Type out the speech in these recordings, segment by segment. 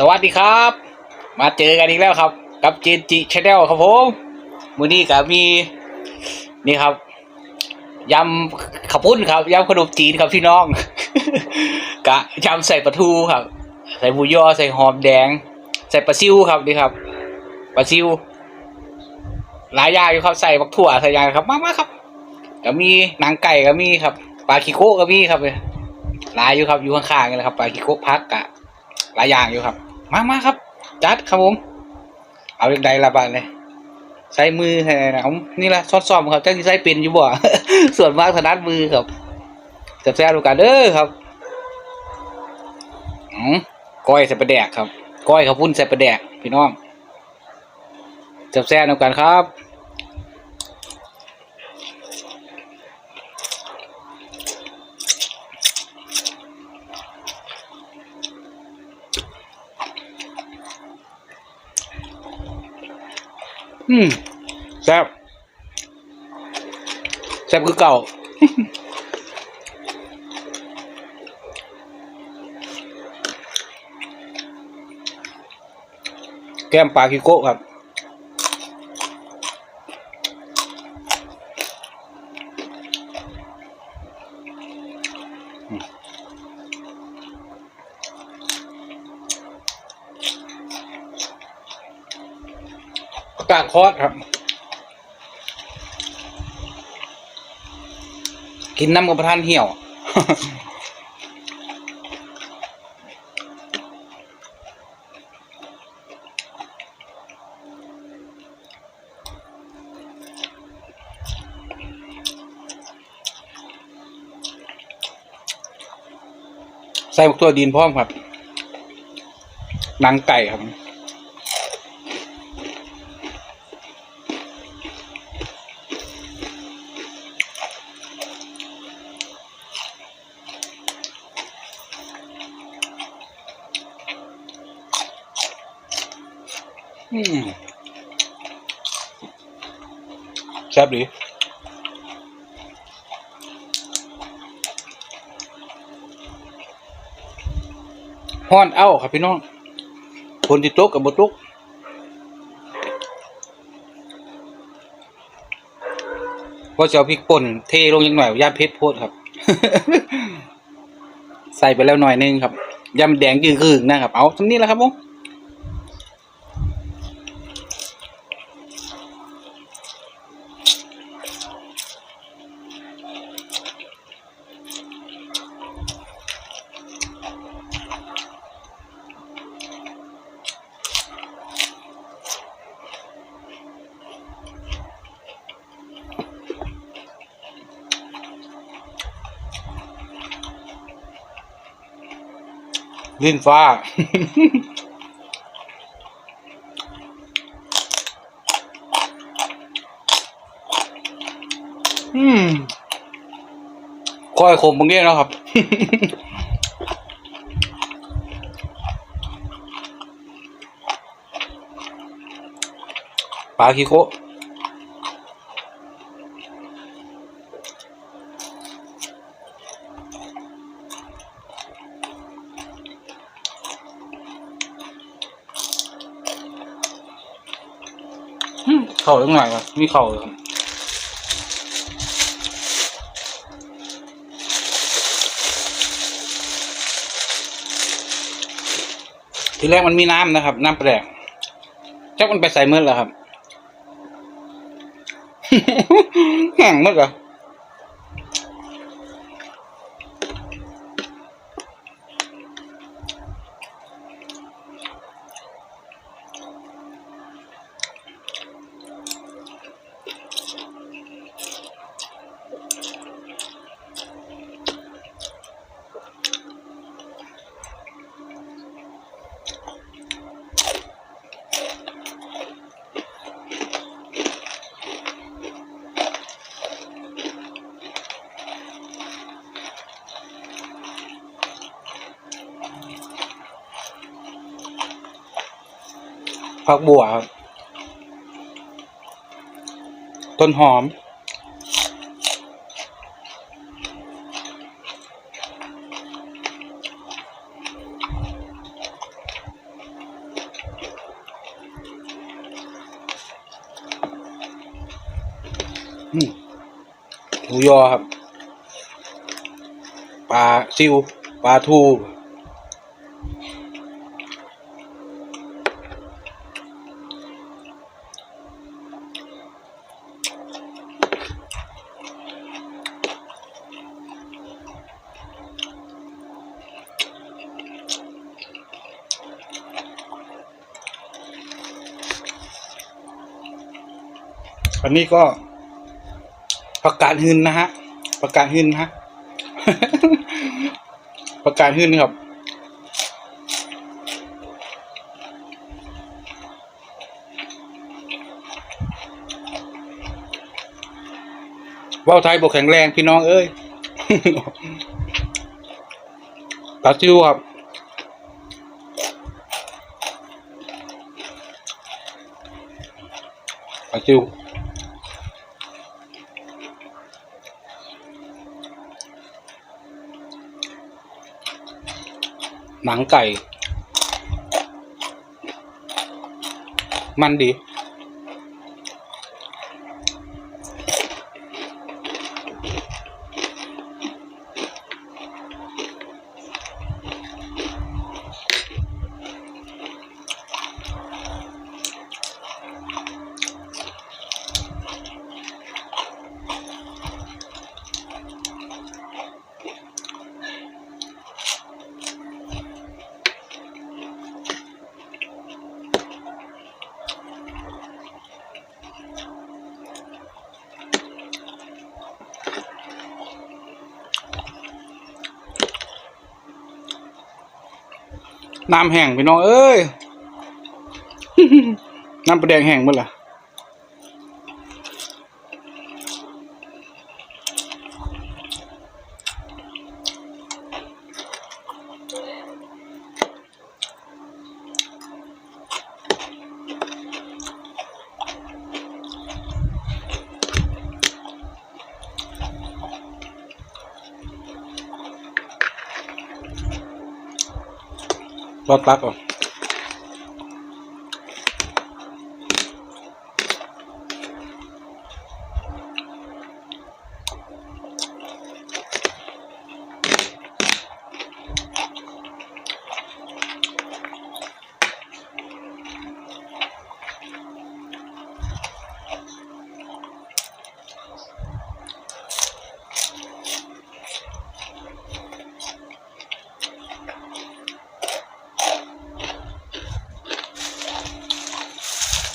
สวัสดีครับ มาเจอกันอีกแล้วครับ กับเจนจิชาแนลครับผมมือนี้ก็มีนี่ครับยำขับปุ้นครับยำขนมจีนครับพี่น้อง กะยำใส่ปลาทูครับ ใส่หมูยอใส่หอมแดง ใส่ปลาซิวครับนี่ครับปลาซิวหลายอย่างอยู่ครับใส่บักถั่วใส่ยางครับมากมากครับก็มีหนังไก่ก็มีครับปลาคิโก้ก็มีครับเลยหลายอยู่ครับอยู่ข้างๆกันเลยครับปลาคิโก้พักกะหลายอย่างอยู่ครับ มามาครับ จัดครับผม เอาเรื่องใดละบาทเลยใช้มือใช่ไหมนะผมนี่ละซ้อมๆครับจ้าที่ใช้เป็นอยู่บ่ ส่วนมากถนัดมือครับจะแซ่ดูกันเด้อครับอืมก้อยใส่ปลาแดกครับ ก้อยข้าพุ่นใส่ปลาแดก พี่น้องจะแซ่ดูกันครับ อืมแซ่บแซ่บคือเก่า แก้มปลาคิโกะครับ ประกาศค อสครับ กินน้ำกับประทานเหี่ยวใส่พวกตัวดินพร้อมครับหนังไก่ครับ บดีฮ้อนเอ้าครับพี่น้องคนที่ตกกับบตกก็จะเอาพริกป่นเทลงอีกหน่อยย่าเพชรโพดครับ ใส่ไปแล้วหน่อยนึงครับยำแดงยืงคืงนะครับ เอาตรงนี้แหละครับผม ลิ้นฟ้า อืมก้อยขมบางเงี้ยเนาะครับ ปลาคิโกะอืม เข่าตั้งไหนครับมีเข่าเลยครับทีแรกมันมีน้ำนะครับ น้ำแปลกเจ้ามันไปใส่เมื่อแล้วครับแห้งมากเหรอ ผักบัวต้นหอม หมูยอครับ ปลาซิว ปลาทู อันนี้ก็ประกาศหืนนะฮะ ประกาศหืนนะฮะประกาศหืนครับว่าวไทยบกแข็งแรงพี่น้องเอ้ยปลาซิวครับปลาซิว หนังไก่ มันดี น้ำแห้งพี่น้องเอ้ย น้ำปลาแดงแห้งหมดละ รอ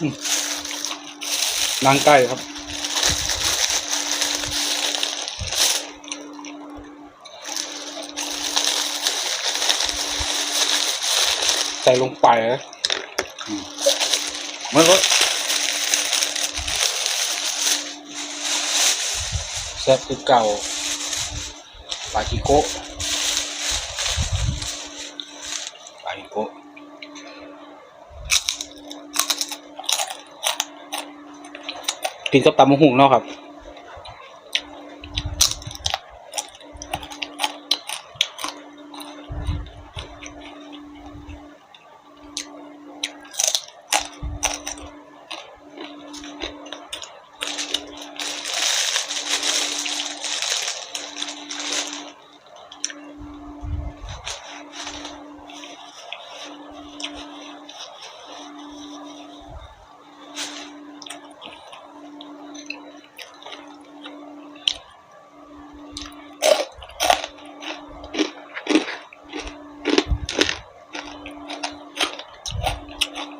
นางไก่ครับ ใส่ลงไปนะอืมมันก็แซ่บคือเก่าปาจิโกะปาจิโกะ กินกับตำมะฮุ่งเนาะครับ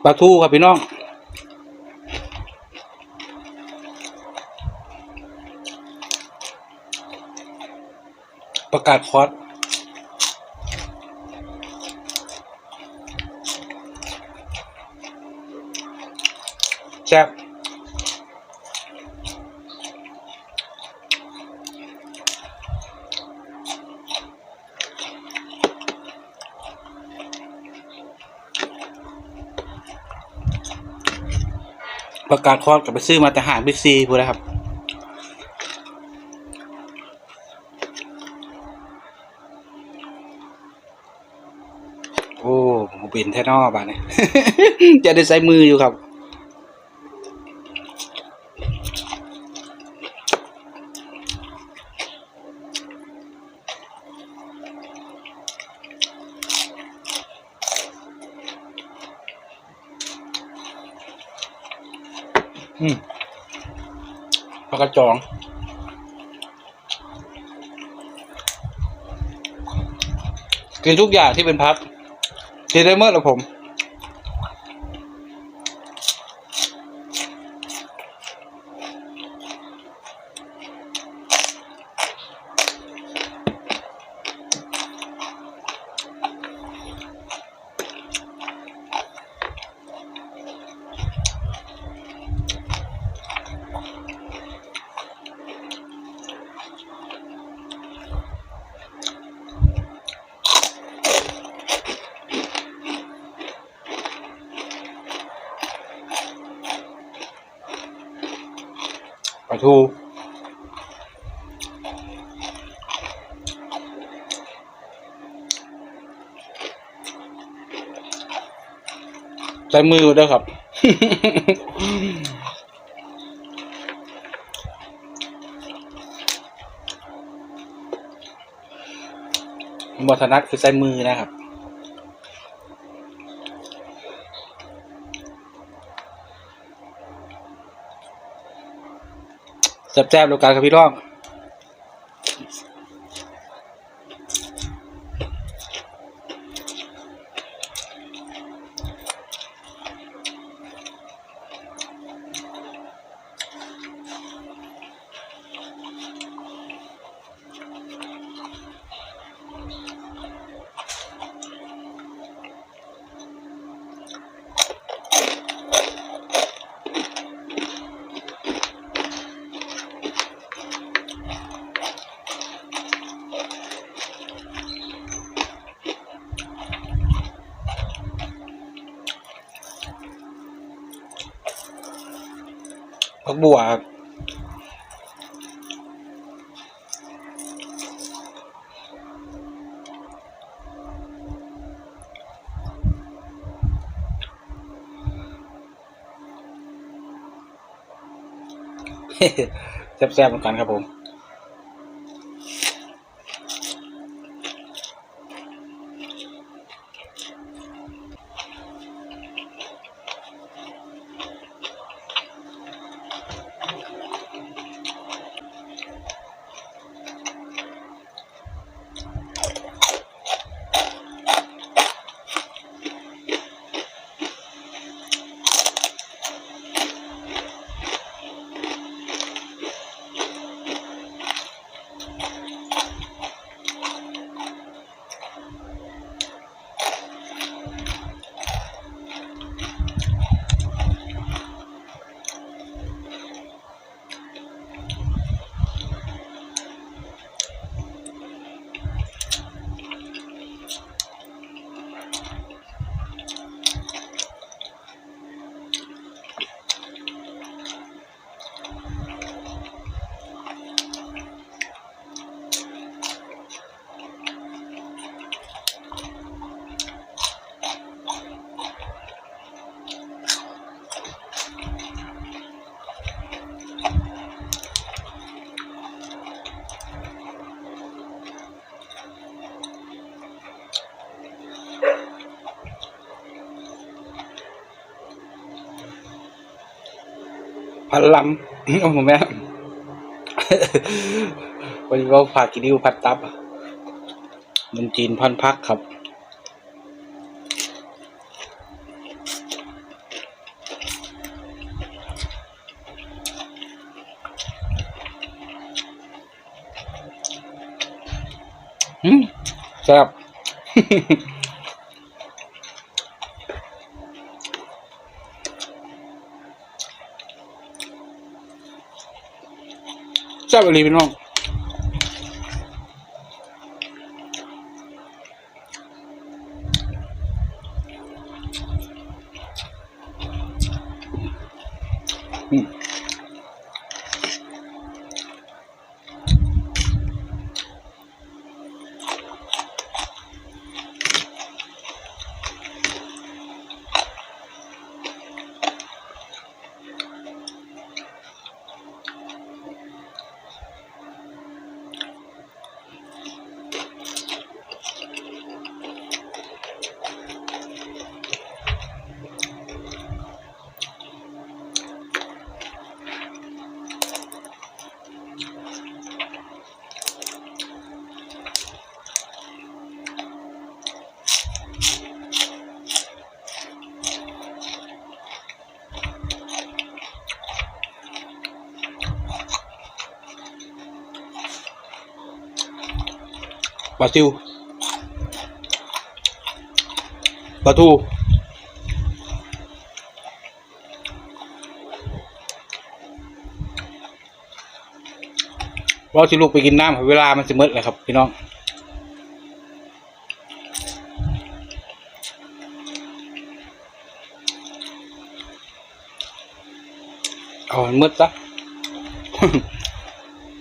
ปลาทูครับพี่น้องประกาศคอร์สแซ่บ ประกาศคอดกับไปซื้อมาแต่หางบิ๊กซีพูดนะครับ โอ้บินแท่นอบานเนี่ยจะได้ใช้มืออยู่ครับ อืมผักกระจองกินทุกอย่างที่เป็นพักกินได้เมื่อละผม ทูใช้มือด้วยครับบัถนัดคือใช้มือนะครับ แซ่บๆแล้วกันครับพี่น้อง บัวครับแซ่บๆเหมือนกันครับผม พันลำเอาผมแม่วันนี้เราฝากกินดิวพัดตับมันจีนพันพักครับอืมแซ่บ แซ่บอะไรพี่น้อง ปลาซิวปลาทูเราสิลูกไปกินน้ำเวลามันสิมืดเลยครับ พี่น้องเอามันมืดซะ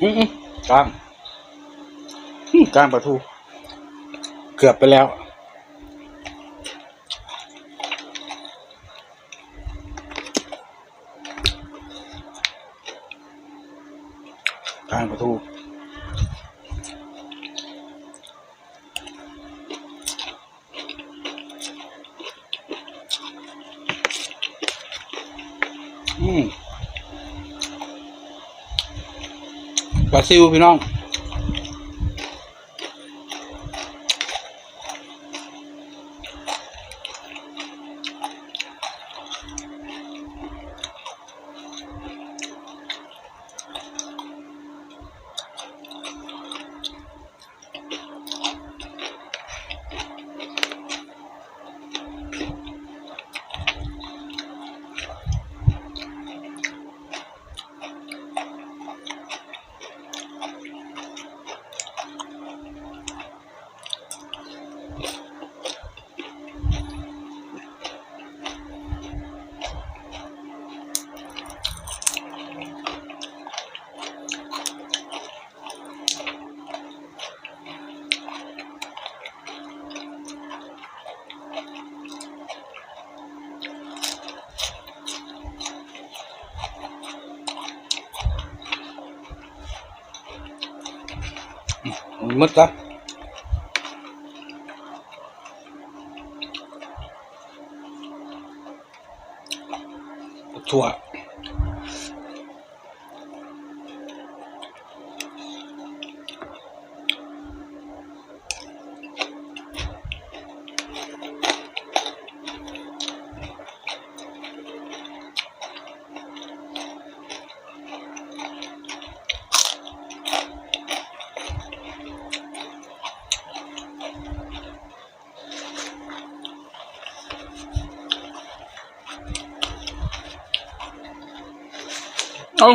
อืมๆกลางอืม กลางปลาทูเกือบไปแล้ว กลางปลาทูอืมปลาซิวพี่น้อง มัน เอา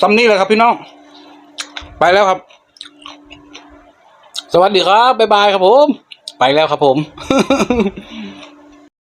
ซ้ำนี้เลยครับพี่น้อง ไปแล้วครับ สวัสดีครับ บ๊ายบายครับผม ไปแล้วครับผม